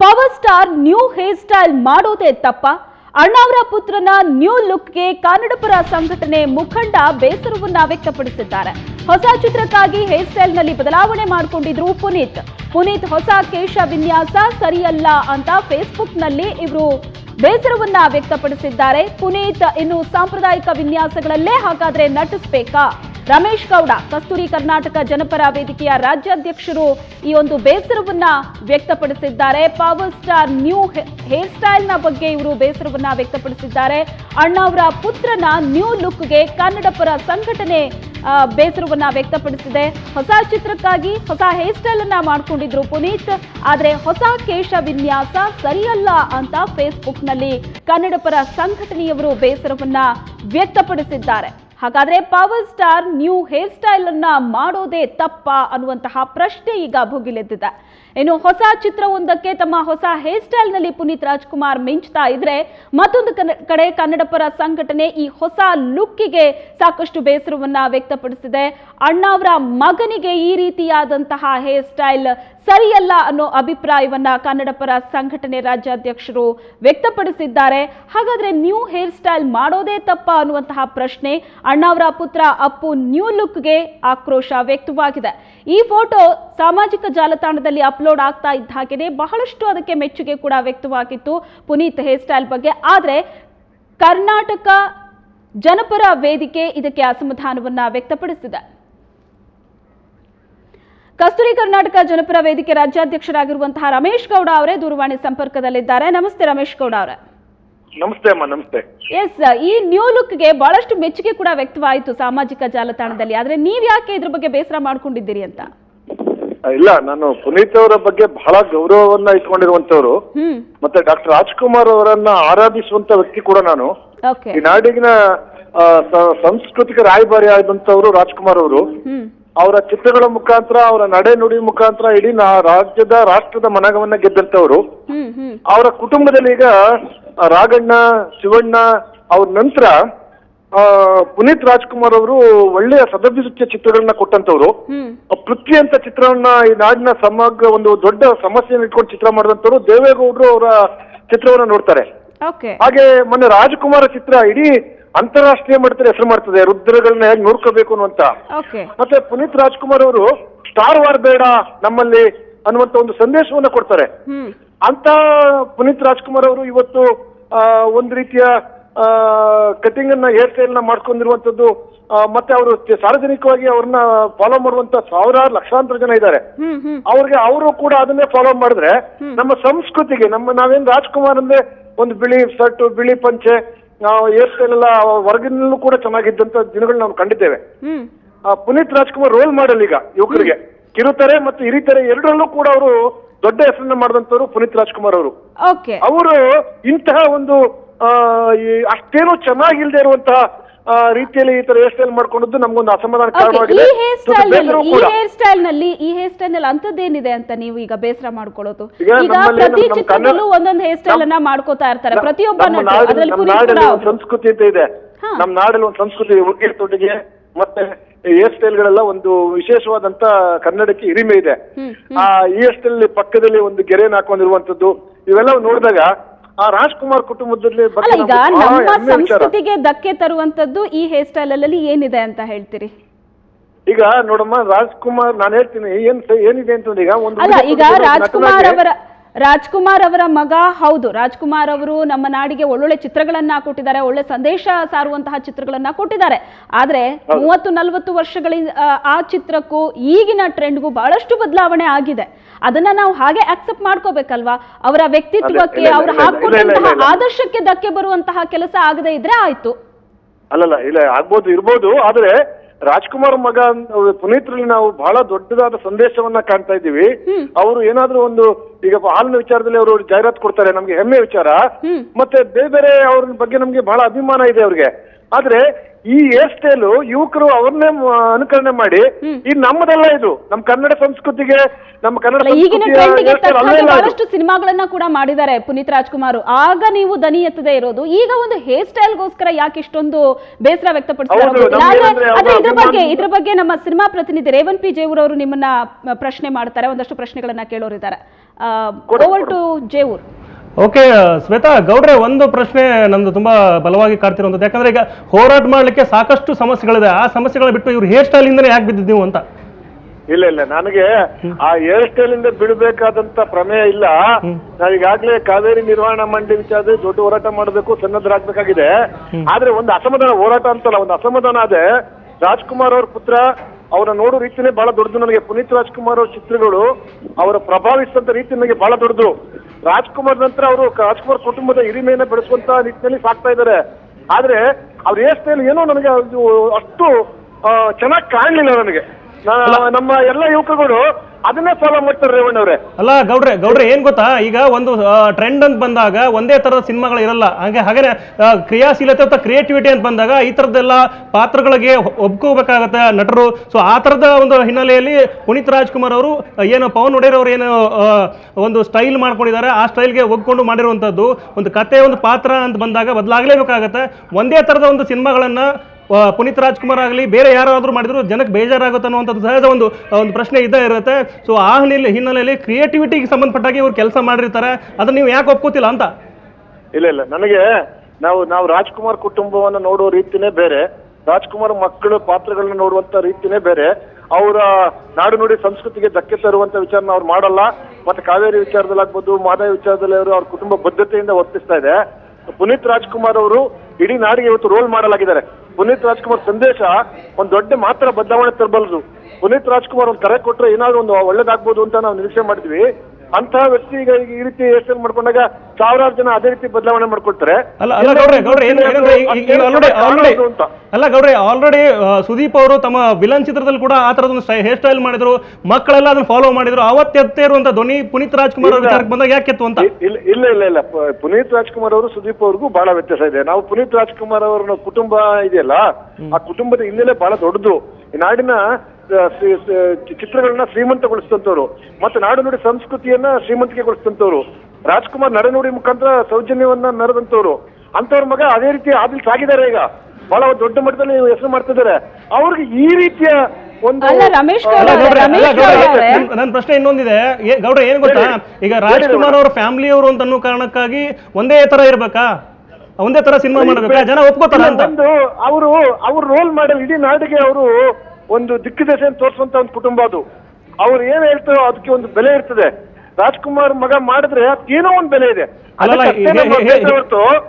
Power star new hair style ಮಾಡೋದೇ ತಪ್ಪ. ಅಣ್ಣಾವರ ಪುತ್ರನ ನ್ಯೂ ಲುಕ್ಗೆ ಕನ್ನಡಪರ ಸಂಘಟನೆ ಮುಖಂಡ ಬೇಸರವನ್ನ ವ್ಯಕ್ತಪಡಿಸಿದ್ದಾರೆ. ಹೊಸ ಚಿತ್ರಕ್ಕಾಗಿ ಹೇರ್ ಸ್ಟೈಲ್ನಲ್ಲಿ ಬದಲಾವಣೆ ಮಾಡಿಕೊಂಡಿದ್ರು ಪುನೀತ್. ಪುನೀತ್ ಹೊಸ ಕೇಶ ವಿನ್ಯಾಸ ಸರಿಯಲ್ಲ ಅಂತ ಫೇಸ್ಬುಕ್ನಲ್ಲಿ ಇವರು ಬೇಸರವನ್ನ ವ್ಯಕ್ತಪಡಿಸಿದ್ದಾರೆ. ಪುನೀತ್ ಇನ್ನು ಸಾಂಪ್ರದಾಯಿಕ ವಿನ್ಯಾಸಗಳಲ್ಲೇ ಹಾಗಾದ್ರೆ ನಟಿಸ್ಬೇಕಾ? ರಮೇಶ್ ಗೌಡ, ಕಸ್ತೂರಿ ಕರ್ನಾಟಕ ಜನಪರ ವೇದಿಕೆಯ ರಾಜ್ಯಾಧ್ಯಕ್ಷರು ಈ ಒಂದು ಬೇಸರವನ್ನ ವ್ಯಕ್ತಪಡಿಸಿದ್ದಾರೆ. ಪವರ್ ಸ್ಟಾರ್ ನ್ಯೂ ಹೇರ್ ಸ್ಟೈಲ್ನ ಬಗ್ಗೆ ಇವರು ಬೇಸರವನ್ನ ವ್ಯಕ್ತಪಡಿಸಿದ್ದಾರೆ. ಅಣ್ಣಾವರ ಪುತ್ರನ ನ್ಯೂ ಲುಕ್ಗೆ ಕನ್ನಡ ಪರ ಸಂಘಟನೆ ಬೇಸರವನ್ನ ವ್ಯಕ್ತಪಡಿಸಿದೆ. ಹೊಸ ಚಿತ್ರಕ್ಕಾಗಿ ಹೊಸ ಹೇರ್ ಸ್ಟೈಲ್ ಅನ್ನ ಮಾಡಿಕೊಂಡಿದ್ರು ಪುನೀತ್, ಆದ್ರೆ ಹೊಸ ಕೇಶ ವಿನ್ಯಾಸ ಸರಿಯಲ್ಲ ಅಂತ ಫೇಸ್ಬುಕ್ನಲ್ಲಿ ಕನ್ನಡ ಪರ ಸಂಘಟನೆಯವರು ಬೇಸರವನ್ನ ವ್ಯಕ್ತಪಡಿಸಿದ್ದಾರೆ. ಹಾಗಾದ್ರೆ power star new hair style ಅನ್ನ ಮಾಡೋದೇ ತಪ್ಪಾ ಅನ್ನುವಂತಹ ಪ್ರಶ್ನೆ ಈಗ ಭುಗಿಲೆದ್ದಿದೆ. ಇನ್ನು ಹೊಸ ಚಿತ್ರವೊಂದಕ್ಕೆ ತಮ್ಮ ಹೊಸ ಹೇರ್ ಸ್ಟೈಲ್ನಲ್ಲಿ ಪುನೀತ್ ರಾಜ್ಕುಮಾರ್ ಮಿಂಚ್ತಾ ಇದ್ರೆ ಮತ್ತೊಂದು ಕಡೆ ಕನ್ನಡ ಪರ ಸಂಘಟನೆ ಈ ಹೊಸ ಲುಕ್ಕಿಗೆ ಸಾಕಷ್ಟು ಬೇಸರವನ್ನ ವ್ಯಕ್ತಪಡಿಸಿದೆ. ಅಣ್ಣಾವರ ಮಗನಿಗೆ ಈ ರೀತಿಯಾದಂತಹ ಹೇರ್ ಸ್ಟೈಲ್ ಸರಿಯಲ್ಲ ಅನ್ನೋ ಅಭಿಪ್ರಾಯವನ್ನ ಕನ್ನಡ ಪರ ಸಂಘಟನೆ ರಾಜ್ಯಾಧ್ಯಕ್ಷರು ವ್ಯಕ್ತಪಡಿಸಿದ್ದಾರೆ. ಹಾಗಾದ್ರೆ ನ್ಯೂ ಹೇರ್ ಸ್ಟೈಲ್ ಮಾಡೋದೇ ತಪ್ಪ ಅನ್ನುವಂತಹ ಪ್ರಶ್ನೆ ಅಣ್ಣಾವರ ಪುತ್ರ ಅಪ್ಪು ನ್ಯೂ ಲುಕ್ಗೆ ಆಕ್ರೋಶ ವ್ಯಕ್ತವಾಗಿದೆ. ಈ ಫೋಟೋ ಸಾಮಾಜಿಕ ಜಾಲತಾಣದಲ್ಲಿ ಅಪ್ಲೋಡ್ ಆಗ್ತಾ ಇದ್ದ ಹಾಗೆಯೇ ಬಹಳಷ್ಟು ಅದಕ್ಕೆ ಮೆಚ್ಚುಗೆ ಕೂಡ ವ್ಯಕ್ತವಾಗಿತ್ತು ಪುನೀತ್ ಹೇರ್ ಸ್ಟೈಲ್ ಬಗ್ಗೆ. ಆದ್ರೆ ಕರ್ನಾಟಕ ಜನಪರ ವೇದಿಕೆ ಇದಕ್ಕೆ ಅಸಮಾಧಾನವನ್ನ ವ್ಯಕ್ತಪಡಿಸಿದೆ. ಕಸ್ತೂರಿ ಕರ್ನಾಟಕ ಜನಪರ ವೇದಿಕೆ ರಾಜ್ಯಾಧ್ಯಕ್ಷರಾಗಿರುವಂತಹ ರಮೇಶ್ ಗೌಡ ಅವರೇ ದೂರವಾಣಿ ಸಂಪರ್ಕದಲ್ಲಿದ್ದಾರೆ. ನಮಸ್ತೆ ರಮೇಶ್ ಗೌಡ ಅವರೇ. ನಮಸ್ತೆ ಅಮ್ಮ ನಮಸ್ತೆ. ಎಸ್ ಈ ನ್ಯೂ ಲುಕ್ಗೆ ಬಹಳಷ್ಟು ಮೆಚ್ಚುಗೆ ಕೂಡ ವ್ಯಕ್ತವಾಯಿತು ಸಾಮಾಜಿಕ ಜಾಲತಾಣದಲ್ಲಿ. ಆದ್ರೆ ನೀವ್ ಯಾಕೆ ಇದ್ರ ಬಗ್ಗೆ ಬೇಸರ ಮಾಡ್ಕೊಂಡಿದ್ದೀರಿ ಅಂತ? ಇಲ್ಲ ನಾನು ಪುನೀತ್ ಅವರ ಬಗ್ಗೆ ಬಹಳ ಗೌರವವನ್ನ ಇಟ್ಕೊಂಡಿರುವಂತವ್ರು ಮತ್ತೆ ಡಾಕ್ಟರ್ ರಾಜ್ಕುಮಾರ್ ಅವರನ್ನ ಆರಾಧಿಸುವಂತ ವ್ಯಕ್ತಿ ಕೂಡ ನಾನು. ಈ ನಾಡಿನ ಸಾಂಸ್ಕೃತಿಕ ರಾಯಭಾರಿ ಆದಂತವರು ರಾಜ್ಕುಮಾರ್ ಅವರು. ಅವರ ಚಿತ್ರಗಳ ಮುಖಾಂತರ ಅವರ ನಡೆ ನುಡಿ ಮುಖಾಂತರ ಇಡೀ ನಾ- ರಾಜ್ಯದ ರಾಷ್ಟ್ರದ ಮನಗವನ್ನ ಗೆದ್ದಂತವರು ಅವರ ಕುಟುಂಬದಲ್ಲಿ ಈಗ ರಾಘಣ್ಣ ಶಿವಣ್ಣ ಅವ್ರ ನಂತರ ಆ, ಪುನೀತ್ ರಾಜ್ಕುಮಾರ್ ಅವರು ಒಳ್ಳೆಯ ಸದಭಿರುಚಿಯ ಚಿತ್ರಗಳನ್ನ ಕೊಟ್ಟಂತವ್ರು. ಪೃಥ್ವಿ ಅಂತ ಚಿತ್ರವನ್ನ ಈ ನಾಡಿನ ಸಮಗ್ರ ಒಂದು ದೊಡ್ಡ ಸಮಸ್ಯೆಯನ್ನು ಇಟ್ಕೊಂಡು ಚಿತ್ರ ಮಾಡಿದಂತವ್ರು ದೇವೇಗೌಡರು ಅವರ ಚಿತ್ರವನ್ನ ನೋಡ್ತಾರೆ. ಹಾಗೆ ಮೊನ್ನೆ ರಾಜ್ಕುಮಾರ್ ಚಿತ್ರ ಇಡೀ ಅಂತಾರಾಷ್ಟ್ರೀಯ ಮಟ್ಟದಲ್ಲಿ ಹೆಸರು ಮಾಡ್ತದೆ. ರುದ್ರಗಳನ್ನ ಹೇಗೆ ನೋಡ್ಕೋಬೇಕು ಅನ್ನುವಂತ. ಮತ್ತೆ ಪುನೀತ್ ರಾಜ್ಕುಮಾರ್ ಅವರು ಸ್ಟಾರ್ ವಾರ್ ಬೇಡ ನಮ್ಮಲ್ಲಿ ಅನ್ನುವಂತ ಒಂದು ಸಂದೇಶವನ್ನ ಕೊಡ್ತಾರೆ. ಅಂತ ಪುನೀತ್ ರಾಜ್ಕುಮಾರ್ ಅವರು ಇವತ್ತು ಒಂದು ರೀತಿಯ ಕಟಿಂಗ್ ಅನ್ನ ಹೇರ್ ಸ್ಟೈಲ್ನ ಮಾಡ್ಕೊಂಡಿರುವಂತದ್ದು ಮತ್ತೆ ಅವರು ಸಾರ್ವಜನಿಕವಾಗಿ ಅವ್ರನ್ನ ಫಾಲೋ ಮಾಡುವಂತ ಸಾವಿರಾರು ಲಕ್ಷಾಂತರ ಜನ ಇದ್ದಾರೆ. ಅವ್ರಿಗೆ ಅವರು ಕೂಡ ಅದನ್ನೇ ಫಾಲೋ ಮಾಡಿದ್ರೆ ನಮ್ಮ ಸಂಸ್ಕೃತಿಗೆ ನಮ್ಮ ನಾವೇನ್ ರಾಜ್ಕುಮಾರ್ ಅಂದ್ರೆ ಒಂದು ಬಿಳಿ ಶರ್ಟ್ ಬಿಳಿ ಪಂಚೆ ಹೇರ್ ಸ್ಟೈಲ್ ಎಲ್ಲ ಹೊರಗಿನಲ್ಲೂ ಕೂಡ ಚೆನ್ನಾಗಿದ್ದಂತ ದಿನಗಳು ನಾವು ಕಂಡಿದ್ದೇವೆ. ಆ, ಪುನೀತ್ ರಾಜ್ಕುಮಾರ್ ರೋಲ್ ಮಾಡಲ್ ಈಗ ಯುವಕರಿಗೆ. ಕಿರುತೆರೆ ಮತ್ತು ಹಿರಿತೆರೆ ಎರಡರಲ್ಲೂ ಕೂಡ ಅವರು ದೊಡ್ಡ ಹೆಸರನ್ನ ಮಾಡಿದಂತವರು ಪುನೀತ್ ರಾಜ್ಕುಮಾರ್ ಅವರು. ಅವರು ಇಂತಹ ಒಂದು ಅಷ್ಟೇನೂ ಚೆನ್ನಾಗಿಲ್ದೇ ಇರುವಂತಹ ರೀತಿಯಲ್ಲಿ ಈ ತರ ಹೇರ್ ಸ್ಟೈಲ್ ಮಾಡ್ಕೊಂಡದ್ದು ನಮ್ಗೊಂದು ಅಸಮಾಧಾನ ಓಕೆ ಈ ಕಾರಣವಾಗಿದೆ ಹೇರ್ ಸ್ಟೈಲ್ನಲ್ಲಿ ಈ ಹೇರ್ ಸ್ಟೈಲ್ನಲ್ಲಿ ಈ ಹೇರ್ ಸ್ಟೈಲ್ನಲ್ಲಿ ಅಂತದ್ದೇನಿದೆ ಅಂತ ನೀವು ಈಗ ಬೇಸರ ಮಾಡ್ಕೊಳ್ಳೋದು? ಈಗ ಪ್ರತಿ ಚಿತ್ರದಲ್ಲೂ ಒಂದೊಂದು ಹೇರ್ ಸ್ಟೈಲ್ ಅನ್ನ ಮಾಡ್ಕೋತಾ ಇರ್ತಾರೆ. ಪ್ರತಿಯೊಬ್ಬ ಅದ್ರಲ್ಲಿ ಸಂಸ್ಕೃತಿ ಅಂತ ಇದೆ. ನಮ್ಮ ನಾಡಲ್ಲಿ ಒಂದು ಸಂಸ್ಕೃತಿ ಉಡುಗೆ ತೊಡುಗೆ ಮತ್ತೆ ಹೇರ್ ಸ್ಟೈಲ್ಗಳೆಲ್ಲ ಒಂದು ವಿಶೇಷವಾದಂತ ಕನ್ನಡಕ್ಕೆ ಹಿರಿಮೆ ಇದೆ. ಆ ಹೇರ್ ಸ್ಟೈಲ್ ಪಕ್ಕದಲ್ಲಿ ಒಂದು ಗೆರೆನ ಹಾಕೊಂಡಿರುವಂತದ್ದು ಇವೆಲ್ಲ ನೋಡಿದಾಗ ಆ ರಾಜ್ಕುಮಾರ್ ಕುಟುಂಬದಲ್ಲಿ ಈಗ ನಮ್ಮ ಸಂಸ್ಕೃತಿಗೆ ಧಕ್ಕೆ ತರುವಂತದ್ದು ಈ ಹೇರ್ ಸ್ಟೈಲ್ ಅಲ್ಲಿ ಏನಿದೆ ಅಂತ ಹೇಳ್ತೀರಿ? ಈಗ ನೋಡಮ್ಮ ರಾಜ್ಕುಮಾರ್ ನಾನು ಹೇಳ್ತೀನಿ ಏನ್ ಏನಿದೆ ಅಂತಂದ್ರೆ ಈಗ ಒಂದು ಈಗ ರಾಜ್ಕುಮಾರ್ ಅವರ ರಾಜ್ಕುಮಾರ್ ಅವರ ಮಗ. ಹೌದು ರಾಜ್ಕುಮಾರ್ ಅವರು ನಮ್ಮ ನಾಡಿಗೆ ಒಳ್ಳೊಳ್ಳೆ ಚಿತ್ರಗಳನ್ನ ಕೊಟ್ಟಿದ್ದಾರೆ ಒಳ್ಳೆ ಸಂದೇಶ ಸಾರುವಂತಹ ಚಿತ್ರಗಳನ್ನ ಕೊಟ್ಟಿದ್ದಾರೆ. ಆದ್ರೆ ಮೂವತ್ತು ನಲವತ್ತು ವರ್ಷಗಳಿಂದ ಆ, ಚಿತ್ರಕ್ಕೂ ಈಗಿನ ಟ್ರೆಂಡ್ಗೂ ಬಹಳಷ್ಟು ಬದಲಾವಣೆ ಆಗಿದೆ. ಅದನ್ನ ನಾವು ಹಾಗೆ ಅಕ್ಸೆಪ್ಟ್ ಮಾಡ್ಕೋಬೇಕಲ್ವಾ? ಅವರ ವ್ಯಕ್ತಿತ್ವಕ್ಕೆ ಅವ್ರು ಹಾಕೊಂಡಂತಹ. ಆದರ್ಶಕ್ಕೆ ಧಕ್ಕೆ ಬರುವಂತಹ ಕೆಲಸ ಆಗದೆ ಇದ್ರೆ ಆಯ್ತು. ಅಲ್ಲಲ್ಲ ಇಲ್ಲ ಆಗ್ಬೋದು ಇರ್ಬೋದು ಆದ್ರೆ ರಾಜ್ಕುಮಾರ್ ಮಗ ಪುನೀತ್ರಲ್ಲಿ ನಾವು ಬಹಳ ದೊಡ್ಡದಾದ ಸಂದೇಶವನ್ನ ಕಾಣ್ತಾ ಇದ್ದೀವಿ. ಅವರು ಏನಾದ್ರೂ ಒಂದು ಈಗ ಹಾಲಿನ ವಿಚಾರದಲ್ಲಿ ಅವರು ಜಾಹೀರಾತು ಕೊಡ್ತಾರೆ ನಮ್ಗೆ ಹೆಮ್ಮೆ ವಿಚಾರ. ಮತ್ತೆ ಬೇರೆ ಬೇರೆ ಅವ್ರ ಬಗ್ಗೆ ನಮ್ಗೆ ಬಹಳ ಅಭಿಮಾನ ಇದೆ ಅವ್ರಿಗೆ. ಆದ್ರೆ ಈ ಹೇರ್ ಸ್ಟೈಲ್ ಯುವಕರು ಅವ್ರನ್ನೇ ಅನುಕರಣೆ ಮಾಡಿ ಈ ನಮ್ಮದಲ್ಲ ಇದು. ನಮ್ಮ ಕನ್ನಡ ಸಂಸ್ಕೃತಿಗೆ ನಮ್ಮ ಕನ್ನಡ. ಬಹಳಷ್ಟು ಸಿನಿಮಾಗಳನ್ನ ಕೂಡ ಮಾಡಿದ್ದಾರೆ ಪುನೀತ್ ರಾಜ್ಕುಮಾರ್. ಆಗ ನೀವು ದನಿ ಎತ್ತದೆ ಇರೋದು. ಈಗ ಒಂದು ಹೇರ್ ಸ್ಟೈಲ್ ಗೋಸ್ಕರ ಯಾಕೆ ಇಷ್ಟೊಂದು ಬೇಸರ ವ್ಯಕ್ತಪಡಿಸ್ತಾರೆ ಇದ್ರ ಬಗ್ಗೆ ಇದ್ರ ಬಗ್ಗೆ ನಮ್ಮ ಸಿನಿಮಾ ಪ್ರತಿನಿಧಿ ರೇವನ್ ಪಿ ಜೇವೂರ್ ಅವರು ನಿಮ್ಮನ್ನ ಪ್ರಶ್ನೆ ಮಾಡ್ತಾರೆ. ಒಂದಷ್ಟು ಪ್ರಶ್ನೆಗಳನ್ನ ಕೇಳೋರಿದ್ದಾರೆ. Over to Jevoor okay Shweta ಗೌಡ್ರೆ ಒಂದು ಪ್ರಶ್ನೆ ನಂದು ತುಂಬಾ ಬಲವಾಗಿ ಕಾಡ್ತಿರುವಂಥದ್ದು. ಯಾಕಂದ್ರೆ ಈಗ ಹೋರಾಟ ಮಾಡ್ಲಿಕ್ಕೆ ಸಾಕಷ್ಟು ಸಮಸ್ಯೆಗಳಿದೆ. ಆ ಸಮಸ್ಯೆಗಳ ಬಿಟ್ಟು ಇವ್ರು ಹೇರ್ ಸ್ಟೈಲ್ ಇಂದನೇ ಯಾಕೆ ಬಿದ್ದಿದ್ದು ನೀವು ಅಂತ? ಇಲ್ಲ ಇಲ್ಲ. ನನಗೆ ಆ ಹೇರ್ ಸ್ಟೈಲ್ ಇಂದ ಬಿಡಬೇಕಾದಂತ ಪ್ರಮೇಯ ಇಲ್ಲ. ನಾವು ಈಗಾಗಲೇ ಕಾವೇರಿ ನಿರ್ವಹಣಾ ಮಂಡಳಿ ವಿಚಾರ ದೊಡ್ಡ ಹೋರಾಟ ಮಾಡಬೇಕು ಸನ್ನದ್ಧರಾಗಬೇಕಾಗಿದೆ ಆದ್ರೆ ಒಂದು ಅಸಮಾಧಾನ ಹೋರಾಟ ಅಂತಲ್ಲ ಒಂದು ಅಸಮಾಧಾನ ಅದೇ. ರಾಜ್ಕುಮಾರ್ ಅವ್ರ ಪುತ್ರ ಅವರ ನೋಡೋ ರೀತಿನೇ ಬಹಳ ದೊಡ್ಡದು. ನನಗೆ ಪುನೀತ್ ರಾಜ್ಕುಮಾರ್ ಅವರ ಚಿತ್ರಗಳು ಅವರ ಪ್ರಭಾವಿಸಿದಂತ ರೀತಿ ನನಗೆ ಬಹಳ ದೊಡ್ಡದು. ರಾಜ್ಕುಮಾರ್ ನಂತರ ಅವರು ರಾಜ್ಕುಮಾರ್ ಕುಟುಂಬದ ಹಿರಿಮೆಯನ್ನ ಬೆಳೆಸುವಂತ ನಿಟ್ಟಿನಲ್ಲಿ ಸಾಕ್ತಾ ಇದ್ದಾರೆ. ಆದ್ರೆ ಅವ್ರ ಏರ್ ಸ್ಟೈಲ್ ಏನೋ ನನಗೆ ಅಷ್ಟು ಚೆನ್ನಾಗಿ ಕಾಣಲಿಲ್ಲ ನನಗೆ. ನಮ್ಮ ಎಲ್ಲ ಯುವಕಗಳು ಅದನ್ನೇ ಫಾಲೋ ಮಾಡ್ತಾರೆ ರೇವಣ್ಣ ಅವರೇ. ಅಲ್ಲ ಗೌಡ್ರೆ ಗೌಡ್ರೆ ಏನ್ ಗೊತ್ತಾ? ಈಗ ಒಂದು ಟ್ರೆಂಡ್ ಅಂತ ಬಂದಾಗ ಒಂದೇ ತರದ ಸಿನಿಮಾಗಳು ಇರಲ್ಲ. ಹಾಗೆ ಹಾಗೆ ಕ್ರಿಯಾಶೀಲತೆ ಅಥವಾ ಕ್ರಿಯೇಟಿವಿಟಿ ಅಂತ ಬಂದಾಗ ಈ ತರದ್ದೆಲ್ಲ ಪಾತ್ರಗಳಿಗೆ ಒಪ್ಕೋಬೇಕಾಗತ್ತೆ ನಟರು. ಸೊ ಆ ತರದ ಒಂದು ಹಿನ್ನೆಲೆಯಲ್ಲಿ ಪುನೀತ್ ರಾಜ್ಕುಮಾರ್ ಅವರು ಏನು ಪವನ್ ಒಡೆಯರ್ ಅವರು ಏನು ಒಂದು ಸ್ಟೈಲ್ ಮಾಡ್ಕೊಂಡಿದ್ದಾರೆ ಆ ಸ್ಟೈಲ್ಗೆ ಒಗ್ಕೊಂಡು ಮಾಡಿರುವಂಥದ್ದು ಒಂದು ಕತೆ ಒಂದು ಪಾತ್ರ ಅಂತ ಬಂದಾಗ ಬದಲಾಗಲೇಬೇಕಾಗತ್ತೆ. ಒಂದೇ ತರದ ಒಂದು ಸಿನಿಮಾಗಳನ್ನ ಪುನೀತ್ ರಾಜ್ಕುಮಾರ್ ಆಗಲಿ, ಬೇರೆ ಯಾರಾದರೂ ಮಾಡಿದ್ರು ಜನಕ್ಕೆ ಬೇಜಾರಾಗುತ್ತೆ ಅನ್ನುವಂಥದ್ದು ಸಹಜ ಒಂದು ಒಂದು ಪ್ರಶ್ನೆ ಇದ್ದೇ ಇರುತ್ತೆ. ಸೊ ಆ ಹಿನ್ನೆಲೆ ಹಿನ್ನೆಲೆಯಲ್ಲಿ ಕ್ರಿಯೇಟಿವಿಟಿಗೆ ಸಂಬಂಧಪಟ್ಟಾಗಿ ಇವ್ರು ಕೆಲಸ ಮಾಡಿರ್ತಾರೆ. ಅದನ್ನ ನೀವು ಯಾಕೆ ಒಪ್ಕೋತಿಲ್ಲ ಅಂತ? ಇಲ್ಲ ಇಲ್ಲ. ನನಗೆ ನಾವು ನಾವು ರಾಜ್ಕುಮಾರ್ ಕುಟುಂಬವನ್ನ ನೋಡುವ ರೀತಿನೇ ಬೇರೆ. ರಾಜ್ಕುಮಾರ್ ಮಕ್ಕಳು ಪಾತ್ರಗಳನ್ನ ನೋಡುವಂತ ರೀತಿನೇ ಬೇರೆ. ಅವರ ನಾಡು ನುಡಿ ಸಂಸ್ಕೃತಿಗೆ ಧಕ್ಕೆ ತರುವಂತ ವಿಚಾರನ ಅವ್ರು ಮಾಡಲ್ಲ. ಮತ್ತೆ ಕಾವೇರಿ ವಿಚಾರದಲ್ಲಿ ಆಗ್ಬೋದು ಮಾದವ ವಿಚಾರದಲ್ಲಿ ಅವರು ಅವ್ರ ಕುಟುಂಬ ಬದ್ಧತೆಯಿಂದ ವರ್ತಿಸ್ತಾ ಇದೆ. ಪುನೀತ್ ರಾಜ್ಕುಮಾರ್ ಅವರು ಇಡೀ ನಾಡಿಗೆ ಇವತ್ತು ರೋಲ್ ಮಾಡಲಾಗಿದ್ದಾರೆ ಪುನೀತ್ ರಾಜ್ಕುಮಾರ್ ಸಂದೇಶ ಒಂದು ದೊಡ್ಡ ಮಾತ್ರ ಬದಲಾವಣೆ ತರಬಲ್ಲದು ಪುನೀತ್ ರಾಜ್ಕುಮಾರ್ ಒಂದು ಕರೆ ಕೊಟ್ಟರೆ ಏನಾದ್ರು ಒಂದು ಒಳ್ಳೇದಾಗ್ಬೋದು ಅಂತ ನಾವು ನಿರೀಕ್ಷೆ ಮಾಡಿದ್ವಿ. ಅಂತಹ ವ್ಯಕ್ತಿ ಈಗ ಈ ರೀತಿ ಯೋಚನೆ ಮಾಡ್ಕೊಂಡಾಗ ಸಾವಿರಾರು ಜನ ಅದೇ ರೀತಿ ಬದಲಾವಣೆ ಮಾಡ್ಕೊಳ್ತಾರೆ ಅಲ್ಲ ಅಲ್ಲ ಗೌಡ್ರೆ ಗೌಡ್ರೆ ಏನು ಆಲ್ರೆಡಿ ಆಲ್ರೆಡಿ ಅಲ್ಲ ಗೌಡ್ರೆ ಆಲ್ರೆಡಿ ಸುದೀಪ್ ಅವರು ತಮ್ಮ ವಿಲನ್ ಚಿತ್ರದಲ್ಲಿ ಕೂಡ ಆ ತರದ ಒಂದು ಹೇರ್ ಸ್ಟೈಲ್ ಮಾಡಿದ್ರು. ಮಕ್ಕಳೆಲ್ಲ ಅದನ್ನ ಫಾಲೋ ಮಾಡಿದ್ರು. ಅವತ್ತೆತ್ತೇ ಇರುವಂತ ಧ್ವನಿ ಪುನೀತ್ ರಾಜ್ಕುಮಾರ್ ಅವ್ರ ವಿಚಾರಕ್ಕೆ ಬಂದಾಗ ಯಾಕೆ ಎತ್ತು ಅಂತ? ಇಲ್ಲ ಇಲ್ಲ ಇಲ್ಲ ಪುನೀತ್ ರಾಜ್ಕುಮಾರ್ ಅವರು ಸುದೀಪ್ ಅವ್ರಿಗೂ ಬಹಳ ವ್ಯತ್ಯಾಸ ಇದೆ. ನಾವು ಪುನೀತ್ ರಾಜ್ಕುಮಾರ್ ಅವರ ಕುಟುಂಬ ಇದೆಯಲ್ಲ ಆ ಕುಟುಂಬದ ಹಿನ್ನೆಲೆ ಬಹಳ ದೊಡ್ಡದು. ಈ ನಾಡಿನ ಚಿತ್ರಗಳನ್ನ ಶ್ರೀಮಂತಗೊಳಿಸಿದಂತವ್ರು ಮತ್ತೆ ನಾಡು ನುಡಿ ಸಂಸ್ಕೃತಿಯನ್ನ ಶ್ರೀಮಂತಿಕೆಗೊಳಿಸಿದಂತವ್ರು ರಾಜ್ಕುಮಾರ್ ನಡೆನುಡಿ ಮುಖಾಂತರ ಸೌಜನ್ಯವನ್ನ ನಡೆದಂತವ್ರು ಅಂತವ್ರ ಮಗ ಅದೇ ರೀತಿ ಆದಿಲ್ ಸಾಗಿದ್ದಾರೆ ಈಗ. ಬಹಳ ದೊಡ್ಡ ಮಟ್ಟದಲ್ಲಿ ಹೆಸರು ಮಾಡ್ತಿದ್ದಾರೆ. ಅವ್ರಿಗೆ ಈ ರೀತಿಯ ಒಂದು ನನ್ನ ಪ್ರಶ್ನೆ ಇನ್ನೊಂದಿದೆ. ಗೌಡ್ರ ಏನ್ ಗೊತ್ತಾ? ಈಗ ರಾಜ್ಕುಮಾರ್ ಅವ್ರ ಫ್ಯಾಮಿಲಿ ಅವರು ಅಂತ ಅನ್ನೋ ಕಾರಣಕ್ಕಾಗಿ ಒಂದೇ ತರ ಇರ್ಬೇಕಾ? ಒಂದೇ ತರ ಸಿನಿಮಾ ಮಾಡ್ಬೇಕಾ? ಜನ ಒಪ್ಕೋತಾರ ಅಂತ. ಅವರು ಅವ್ರ ರೋಲ್ ಮಾಡಲ್ ಇಡೀ ನಾಡಿಗೆ ಅವರು ಒಂದು ದಿಕ್ಕುದಶೆಯನ್ನು ತೋರಿಸುವಂತ ಒಂದು ಕುಟುಂಬ ಅದು. ಅವ್ರು ಏನ್ ಹೇಳ್ತಾರೋ ಅದಕ್ಕೆ ಒಂದು ಬೆಲೆ ಇರ್ತದೆ. ರಾಜ್ಕುಮಾರ್ ಮಗ ಮಾಡಿದ್ರೆ ಏನೋ ಒಂದು ಬೆಲೆ ಇದೆ.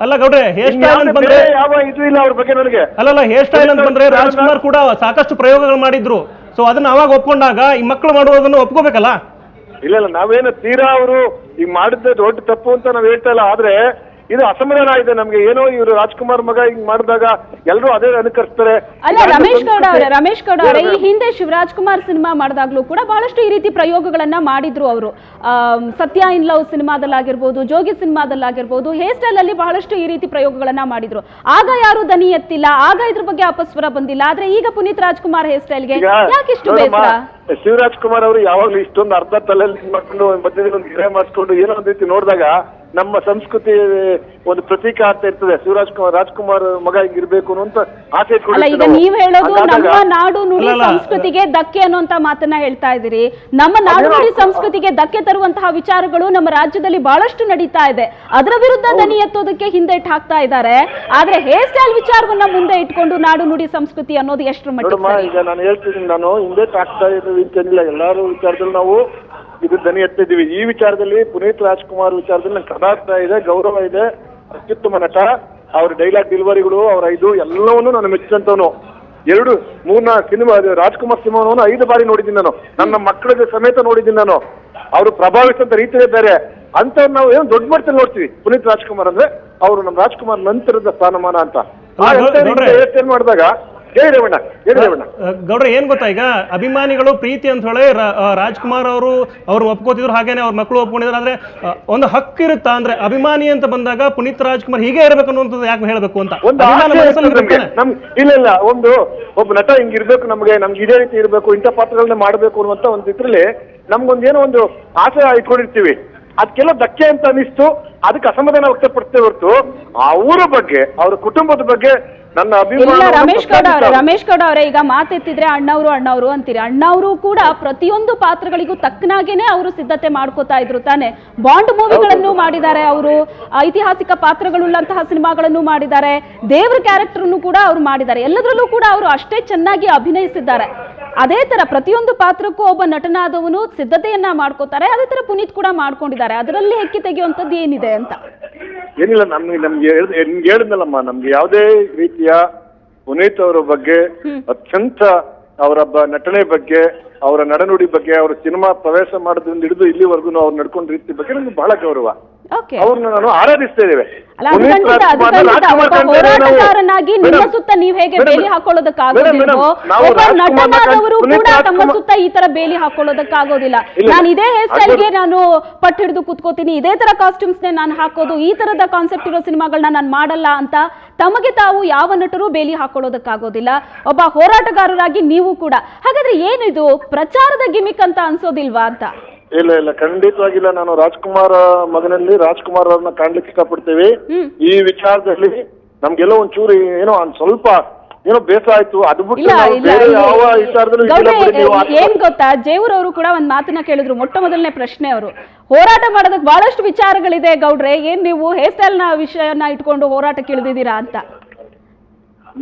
ಅಲ್ಲ ಗೌಡ್ರೆ ಹೇರ್ ಸ್ಟೈಲ್ ಅಂತ ಬಂದ್ರೆ ಯಾವ ಇದು ಇಲ್ಲ ಅವ್ರ ಬಗ್ಗೆ ನನಗೆ. ಅಲ್ಲಲ್ಲ ಹೇರ್ ಸ್ಟೈಲ್ ಅಂತ ಬಂದ್ರೆ ರಾಜ್ಕುಮಾರ್ ಕೂಡ ಸಾಕಷ್ಟು ಪ್ರಯೋಗಗಳು ಮಾಡಿದ್ರು. ಸೊ ಅದನ್ನ ಅವಾಗ ಒಪ್ಕೊಂಡಾಗ ಈ ಮಕ್ಕಳು ಮಾಡುವುದನ್ನು ಒಪ್ಕೋಬೇಕಲ್ಲ? ಇಲ್ಲ ಇಲ್ಲ ನಾವೇನು ತೀರಾ ಅವರು ಈಗ ಮಾಡಿದ್ದೆ ದೊಡ್ಡ ತಪ್ಪು ಅಂತ ನಾವ್ ಹೇಳ್ತಾ ಇಲ್ಲ. ಆದ್ರೆ ಇದು ಅಸಮಾಧಾನ ಇದೆ ನಮ್ಗೆ. ಏನೋ ಇವರು ರಾಜ್ಕುಮಾರ್ ಮಗ ಹಿಂಗ್ ಮಾಡಿದಾಗ ಎಲ್ಲರೂ ಅದೇ ಅನುಕರಿಸ್ತಾರೆ. ಅಲ್ಲ ರಮೇಶ್ ಗೌಡ ಅವರೇ ರಮೇಶ್ ಗೌಡ ಅವರೇ ಈ ಹಿಂದೆ ಶಿವರಾಜ್ ಕುಮಾರ್ ಸಿನಿಮಾ ಮಾಡಿದಾಗ್ಲೂ ಕೂಡ ಬಹಳಷ್ಟು ಈ ರೀತಿ ಪ್ರಯೋಗಗಳನ್ನ ಮಾಡಿದ್ರು ಅವರು. ಸತ್ಯ ಇನ್ ಲವ್ ಸಿನಿಮಾದಲ್ಲಾಗಿರ್ಬೋದು ಜೋಗಿ ಸಿನಿಮಾದಲ್ಲಾಗಿರ್ಬೋದು ಹೇರ್ ಸ್ಟೈಲ್ ಅಲ್ಲಿ ಬಹಳಷ್ಟು ಈ ರೀತಿ ಪ್ರಯೋಗಗಳನ್ನ ಮಾಡಿದ್ರು. ಆಗ ಯಾರು ದನಿ ಎತ್ತಿಲ್ಲ ಆಗ ಇದ್ರ ಬಗ್ಗೆ ಅಪಸ್ವರ ಬಂದಿಲ್ಲ. ಆದ್ರೆ ಈಗ ಪುನೀತ್ ರಾಜ್ಕುಮಾರ್ ಹೇರ್ ಸ್ಟೈಲ್ಗೆ ಗೆ ಯಾಕಿಷ್ಟು ನೋಡಮ್ಮ, ಬೇಸರ? ಶಿವರಾಜ್ ಕುಮಾರ್ ಅವರು ಯಾವಾಗ್ಲೂ ಇಷ್ಟೊಂದು ಅರ್ಧ ತಲೆಯಲ್ಲಿ ಮಾಡ್ಕೊಂಡು ಮಧ್ಯದಲ್ಲಿ ಒಂದು ಗಿರೆ ಮಾಡಿಸ್ಕೊಂಡು ಏನೋ ಒಂದ್ ರೀತಿ ನೋಡಿದಾಗ ನಮ್ಮ ಸಂಸ್ಕೃತಿ ಒಂದು ಪ್ರತೀಕ ಅಂತ ಇರ್ತದೆ. ಶಿವರಾಜ್ ಕುಮಾರ್ ರಾಜ್ಕುಮಾರ್ ಮಗ ಹಿಂಗಿರ್ಬೇಕು ಅಂತ ಆಸೆ ಅಲ್ಲ ಈಗ ನೀವ್. ಹೇಳೋದು ನಮ್ಮ ನಾಡು ನುಡಿ ಸಂಸ್ಕೃತಿಗೆ ಧಕ್ಕೆ ಅನ್ನುವಂತ ಮಾತನ್ನ ಹೇಳ್ತಾ ಇದ್ದೀರಿ. ನಮ್ಮ ನಾಡು ನುಡಿ ಸಂಸ್ಕೃತಿಗೆ ಧಕ್ಕೆ ತರುವಂತಹ ವಿಚಾರಗಳು ನಮ್ಮ ರಾಜ್ಯದಲ್ಲಿ ಬಹಳಷ್ಟು ನಡೀತಾ ಇದೆ. ಅದರ ವಿರುದ್ಧ ದನಿ ಎತ್ತೋದಕ್ಕೆ ಹಿಂದೆಟ್ ಹಾಕ್ತಾ ಇದ್ದಾರೆ. ಆದ್ರೆ ಹೇರ್ ಸ್ಟೈಲ್ ವಿಚಾರವನ್ನ ಮುಂದೆ ಇಟ್ಕೊಂಡು ನಾಡು ನುಡಿ ಸಂಸ್ಕೃತಿ ಅನ್ನೋದು ಎಷ್ಟು ಮಟ್ಟಿಗೆ ಈಗ ನಾನು ಹೇಳ್ತಿದ್ದೀನಿ ನಾನು ಹಿಂದೆ ಹಾಕ್ತಾ ಇದ್ದೀನಿ ಎಲ್ಲರೂ ಎಲ್ಲಾರು ವಿಚಾರದಲ್ಲಿ ನಾವು ಇದು ದನಿ ಎತ್ತಿದ್ದೀವಿ. ಈ ವಿಚಾರದಲ್ಲಿ ಪುನೀತ್ ರಾಜ್ಕುಮಾರ್ ವಿಚಾರದಲ್ಲಿ ನಂಗೆ ಕದಾಗ್ತಾ ಇದೆ ಗೌರವ ಇದೆ ಅತ್ಯುತ್ತಮ ನಟ ಅವ್ರ ಡೈಲಾಗ್ ಡೆಲಿವರಿಗಳು ಅವ್ರ ಇದು ಎಲ್ಲವನ್ನೂ ನಾನು ಮೆಚ್ಚಂತವನು ಎರಡು ಮೂರ್ನ ಸಿನಿಮಾ ರಾಜ್ಕುಮಾರ್ ಸಿನಿಮಾವನ್ನು ಐದು ಬಾರಿ ನೋಡಿದ್ದೀನಿ ನಾನು. ನನ್ನ ಮಕ್ಕಳ ಸಮೇತ ನೋಡಿದ್ದೀನಿ ನಾನು. ಅವರು ಪ್ರಭಾವಿಸಿದಂತ ರೀತಿಯೇ ಬೇರೆ. ಅಂತ ನಾವು ಏನು ದೊಡ್ಡ ಮಟ್ಟದಲ್ಲಿ ನೋಡ್ತೀವಿ. ಪುನೀತ್ ರಾಜ್ಕುಮಾರ್ ಅಂದ್ರೆ ಅವರು ನಮ್ಮ ರಾಜ್ಕುಮಾರ್ ನಂತರದ ಸ್ಥಾನಮಾನ ಅಂತ. ಮಾಡಿದಾಗ ಗೌಡ್ರೆ ಏನ್ ಗೊತ್ತಾ ಈಗ? ಅಭಿಮಾನಿಗಳು ಪ್ರೀತಿ ಅಂತ ಹೇಳಿ ರಾಜ್ಕುಮಾರ್ ಅವರು ಅವ್ರು ಒಪ್ಕೋತಿದ್ರು ಹಾಗೇನೆ ಅವ್ರ ಮಕ್ಕಳು ಒಪ್ಕೊಂಡಿದ್ರು. ಅಂದ್ರೆ ಒಂದು ಹಕ್ಕು ಇರುತ್ತಾ? ಅಂದ್ರೆ ಅಭಿಮಾನಿ ಅಂತ ಬಂದಾಗ ಪುನೀತ್ ರಾಜ್ಕುಮಾರ್ ಹೀಗೆ ಇರಬೇಕು ಅನ್ನುವಂಥದ್ದು ಯಾಕೆ ಹೇಳ್ಬೇಕು ಅಂತ? ಇಲ್ಲ ಇಲ್ಲ ಒಂದು ಒಬ್ಬ ನಟ ಹಿಂಗ್ ಇರ್ಬೇಕು ನಮ್ಗೆ ನಮ್ಗೆ ಇದೇ ರೀತಿ ಇರ್ಬೇಕು ಇಂಥ ಪಾತ್ರಗಳನ್ನ ಮಾಡ್ಬೇಕು ಅನ್ನುವಂತ ಒಂದ್ ಇದ್ರಲ್ಲಿ ನಮ್ಗೊಂದ್ ಏನೋ ಒಂದು ಆಸೆ ಇಟ್ಕೊಂಡಿರ್ತೀವಿ. ಅದಕ್ಕೆಲ್ಲ ಧಕ್ಕೆ ಅಂತ ಅನಿಸ್ತು ಅದಕ್ಕೆ ಅಸಮಾಧಾನ ವ್ಯಕ್ತಪಡ್ತೇವೆ ಹೊರತು ಅವರ ಬಗ್ಗೆ ಅವ್ರ ಕುಟುಂಬದ ಬಗ್ಗೆ ನನ್ನ ಇಲ್ಲ ಅಭಿಮಾನ ರಮೇಶ್ ಗೌಡ ಅವರೇ ರಮೇಶ್ ಗೌಡ ಅವರೇ ಈಗ ಮಾತೆತ್ತಿದ್ರೆ ಅಣ್ಣವರು ಅಣ್ಣವರು ಅಂತೀರಿ. ಅಣ್ಣವರು ಕೂಡ ಪ್ರತಿಯೊಂದು ಪಾತ್ರಗಳಿಗೂ ತಕ್ಕನಾಗೇನೆ ಅವರು ಸಿದ್ಧತೆ ಮಾಡ್ಕೋತಾ ಇದ್ರು ತಾನೆ. ಬಾಂಡ್ ಮೂವಿಗಳನ್ನು ಮಾಡಿದ್ದಾರೆ ಅವರು ಐತಿಹಾಸಿಕ ಪಾತ್ರಗಳುಳ್ಳಂತಹ ಸಿನಿಮಾಗಳನ್ನು ಮಾಡಿದ್ದಾರೆ ದೇವ್ರ ಕ್ಯಾರೆಕ್ಟರ್ ಕೂಡ ಅವರು ಮಾಡಿದ್ದಾರೆ. ಎಲ್ಲದರಲ್ಲೂ ಕೂಡ ಅವರು ಅಷ್ಟೇ ಚೆನ್ನಾಗಿ ಅಭಿನಯಿಸಿದ್ದಾರೆ. ಅದೇ ತರ ಪ್ರತಿಯೊಂದು ಪಾತ್ರಕ್ಕೂ ಒಬ್ಬ ನಟನಾದವನು ಸಿದ್ಧತೆಯನ್ನ ಮಾಡ್ಕೋತಾರೆ ಅದೇ ತರ ಪುನೀತ್ ಕೂಡ ಮಾಡ್ಕೊಂಡಿದ್ದಾರೆ. ಅದರಲ್ಲಿ ಹೆಕ್ಕಿ ತೆಗೆಯುವಂತದ್ದು ಏನಿದೆ ಅಂತ? ಏನಿಲ್ಲ ನಮ್ಗೆ ನಮ್ಗೆ ನಿಮ್ಗೆ ಹೇಳಿದ್ನಲ್ಲಮ್ಮ ನಮ್ಗೆ ಯಾವುದೇ ರೀತಿಯ ಪುನೀತ್ ಅವರ ಬಗ್ಗೆ ಅತ್ಯಂತ ಅವರ ಬ- ನಟನೆ ಬಗ್ಗೆ ಅವರ ನಡನುಡಿ ಬಗ್ಗೆ ಅವರ ಸಿನಿಮಾ ಪ್ರವೇಶ ಮಾಡೋದ್ರಿಂದ ಹಿಡಿದು ಇಲ್ಲಿವರೆಗೂ ಅವ್ರು ನಡ್ಕೊಂಡ ರೀತಿ ಬಗ್ಗೆ ನಮ್ಗೆ ಬಹಳ ಗೌರವ. ಅವ್ರನ್ನ ನಾನು ಆರಾಧಿಸ್ತಾ ಇದ್ದೇವೆ. ಹೋರಾಟಗಾರನಾಗಿ ನಿಮ್ಮ ಸುತ್ತ ನೀವ್ ಹೇಗೆ ಬೇಲಿ ಹಾಕೊಳ್ಳೋದಕ್ಕಾಗೋದಿಲ್ವೋ? ಒಬ್ಬ ನಟನಾದವರು ಕೂಡ ತಮ್ಮ ಸುತ್ತ ಈ ತರ ಬೇಲಿ ಹಾಕೊಳ್ಳೋದಕ್ಕಾಗೋದಿಲ್ಲ. ನಾನು ಇದೇ ಹೇರ್ ಸ್ಟೈಲ್ಗೆ ನಾನು ಪಟ್ಟು ಹಿಡಿದು ಕೂತ್ಕೋತೀನಿ. ಇದೇ ತರ ಕಾಸ್ಟ್ಯೂಮ್ಸ್ ನಾನು ಹಾಕೋದು ಈ ತರದ ಕಾನ್ಸೆಪ್ಟ್ ಇರೋ ಸಿನಿಮಾಗಳನ್ನ ನಾನು ಮಾಡಲ್ಲ ಅಂತ ತಮಗೆ ತಾವು ಯಾವ ನಟರು ಬೇಲಿ ಹಾಕೊಳ್ಳೋದಕ್ಕಾಗೋದಿಲ್ಲ. ಒಬ್ಬ ಹೋರಾಟಗಾರರಾಗಿ ನೀವು ಕೂಡ. ಹಾಗಾದ್ರೆ ಏನಿದು? ಪ್ರಚಾರದ ಗಿಮಿಕ್ ಅಂತ ಅನ್ಸೋದಿಲ್ವಾ ಅಂತ? ಇಲ್ಲ ಇಲ್ಲ. ಖಂಡಿತವಾಗಿಲ್ಲ. ನಾನು ರಾಜ್ಕುಮಾರ್ ಮಗನಲ್ಲಿ ರಾಜ್ಕುಮಾರ್ ಅವ್ರನ್ನ ಕಾಣ್ಲಿಕ್ಕೆ ಇಷ್ಟಪಡ್ತೇವೆ. ಈ ವಿಚಾರದಲ್ಲಿ ನಮ್ಗೆಲ್ಲ ಒಂಚೂರು ಏನೋ ಒಂದ್ ಸ್ವಲ್ಪ ಏನೋ ಬೇಸರ ಆಯ್ತು. ಅದು ಬಿಟ್ಟು ನಾವು ಬೇರೆ ಯಾವ ವಿಚಾರದಲ್ಲೂ ಇದಿಲ್ಲ ಗೌಡ್ರೆ, ಬಿಡಿ. ನೀವು ಆತ್ಮ- ಏನ್ ಗೊತ್ತಾ? ಜೇವ್ರ ಅವರು ಕೂಡ ಒಂದ್ ಮಾತನ್ನ ಕೇಳಿದ್ರು. ಮೊಟ್ಟ ಮೊದಲನೇ ಪ್ರಶ್ನೆ ಅವರು. ಹೋರಾಟ ಮಾಡೋದಕ್ಕೆ ಬಹಳಷ್ಟು ವಿಚಾರಗಳಿದೆ ಗೌಡ್ರೆ. ಏನ್ ನೀವು ಹೇರ್ ಸ್ಟೈಲ್ನ ವಿಷಯನ ಇಟ್ಕೊಂಡು ಹೋರಾಟಕ್ಕೆ ಇಳಿದಿದ್ದೀರಾ ಅಂತ?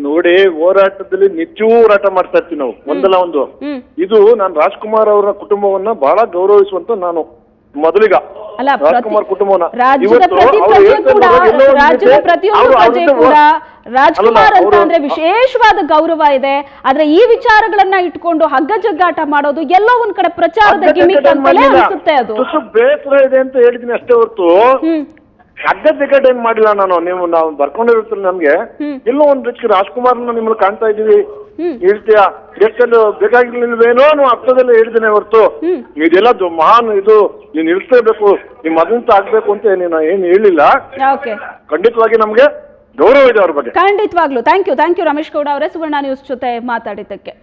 ನೋಡಿ ಹೋರಾಟದಲ್ಲಿ ನಿತ್ಯವೂ ಹೋರಾಟ ಮಾಡ್ತಾ ಇರ್ತೀವಿ ನಾವು. ಒಂದಲ್ಲ ಒಂದು. ಇದು ನಾನು ರಾಜ್ಕುಮಾರ್ ಅವರ ಕುಟುಂಬವನ್ನ ಬಹಳ ಗೌರವಿಸುವಂತ ನಾನು ಮೊದಲಿಗ. ರಾಜ್ಕುಮಾರ್ ಕುಟುಂಬವನ್ನ. ರಾಜ್ಯದ ಪ್ರತಿ ಪ್ರಜೆ ಕೂಡ ಪ್ರತಿಯೊಂದು ಪ್ರಜೆ ರಾಜ್ಕುಮಾರ್ ಅಂತ ಅಂದ್ರೆ ವಿಶೇಷವಾದ ಗೌರವ ಇದೆ. ಆದ್ರೆ ಈ ವಿಚಾರಗಳನ್ನ ಇಟ್ಕೊಂಡು ಹಗ್ಗ ಜಗ್ಗಾಟ ಮಾಡೋದು ಎಲ್ಲೋ ಒಂದ್ ಕಡೆ ಪ್ರಚಾರದ ಗಿಮಿಕ್ ಅಂತ. ಅನ್ಸುತ್ತೆ ಅದು. ಬೇಸರ ಇದೆ ಅಂತ ಹೇಳಿದೀನಿ ಅಷ್ಟೇ ಹೊರತು. ಅಗ್ಗದ ಏನ್ ಮಾಡಿಲ್ಲ ನಾನು. ನೀವು ನಾವು ಬರ್ಕೊಂಡಿರ್ತೀರಿ ನಮ್ಗೆ. ಇಲ್ಲೋ ಎಲ್ಲೋ ಒಂದ್ ರೀತಿ ರಾಜ್ಕುಮಾರ್ ನಿಮ್ಮನ್ನ ಕಾಣ್ತಾ ಇದೀವಿ ಹೇಳ್ತೀಯ? ಎಷ್ಟೆಲ್ಲ ಬೇಕಾಗಿರ್ಲಿಲ್ವೇನೋ ಅನ್ನೋ ಅರ್ಥದಲ್ಲಿ ಹೇಳಿದ್ದೇನೆ ಹೊರತು. ಇದೆಲ್ಲ ಮಹಾನ್ ಇದು. ನೀನ್ ನಿಲ್ಸಲೇಬೇಕು ನಿಮ್ ಮದಂತ ಆಗ್ಬೇಕು ಅಂತ ನೀನು ಏನು ಹೇಳಿಲ್ಲ. ಖಂಡಿತವಾಗಿ ನಮ್ಗೆ ಗೌರವ ಇದೆ ಅವ್ರ ಬಗ್ಗೆ. ಖಂಡಿತವಾಗ್ಲು. Thank you thank you Ramesh Gowda ಅವರೇ ಸುವರ್ಣ ನ್ಯೂಸ್ ಜೊತೆ ಮಾತಾಡಿದ್ದಕ್ಕೆ.